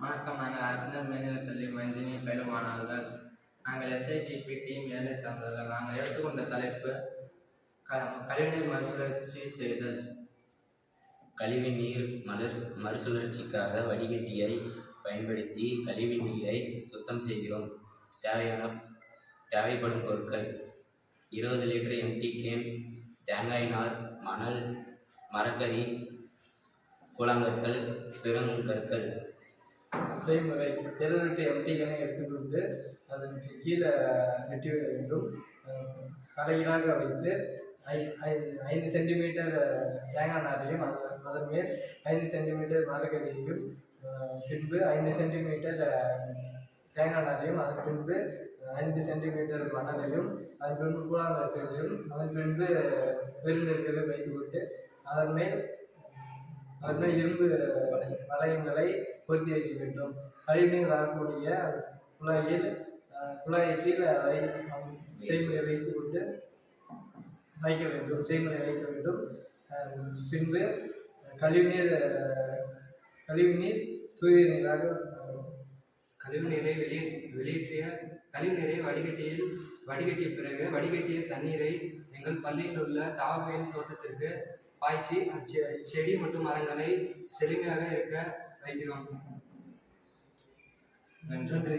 வணக்கம். நாங்கள் அரசினர் மேல்நிலைப் பள்ளி மஞ்சினி பயிலும் மாணவர்கள் நாங்கள் எஸ்ஐடிபி டீம் ஏழை சார்ந்தவர்கள். நாங்கள் எடுத்துக்கொண்ட தலைப்பு க கழிவுநீர் மறுசுழற்சி செய்தல். கழிவு நீர் மலர் மறுசுழற்சிக்காக வடிகட்டியை பயன்படுத்தி கழிவு நீரை சுத்தம் செய்கிறோம். தேவையான தேவைப்படும் பொருட்கள் இருபது லிட்டர் எம்டி கேன் தேங்காய் நார் மணல் மரக்கறி கூழாங்கற்கள் பெருங்கற்கள். செய்முறை இருநூற்றி எம்டிகளை எடுத்துக்கொண்டு அதற்கு கீழே வெட்டி விட வேண்டும். அஹ் தலைகீழாக வைத்து ஐ ஐந்து சென்டிமீட்டர் தேங்காய் நாரையும் அதன் அதன் மேல் ஐந்து சென்டிமீட்டர் மரக்கறியையும் பின்பு ஐந்து சென்டிமீட்டர் தேங்காய் நாரையும் அதன் பின்பு ஐந்து சென்டிமீட்டர் மணலையும் அதன் பின்பு கூழாங்கற்களையும் அதன் பின்பு பெருநெற்களை வைத்துக்கொண்டு அதன் மேல் அந்த இரும்பு வளையங்களை பொருத்தி வைக்க வேண்டும். கழிவுநீர் வரக்கூடிய குழாயில் குழாயை கீழே வை செய்முறை வைத்து கொண்டு வைக்க வேண்டும். செய்முறை வைக்க வேண்டும். பின்பு கழிவுநீர் கழிவுநீர் தூய நீராக கழிவுநீரை வெளியே வெளியேற்றிய கழிவுநீரை வடிகட்டியில் வடிகட்டிய பிறகு வடிகட்டிய தண்ணீரை எங்கள் பள்ளியில் உள்ள தாவரவியல் தோட்டத்திற்கு பாய்ச்சி அச்செ செடி மற்றும் மரங்களை செழுமையாக இருக்க வைக்கிறோம். நன்றி நன்றி.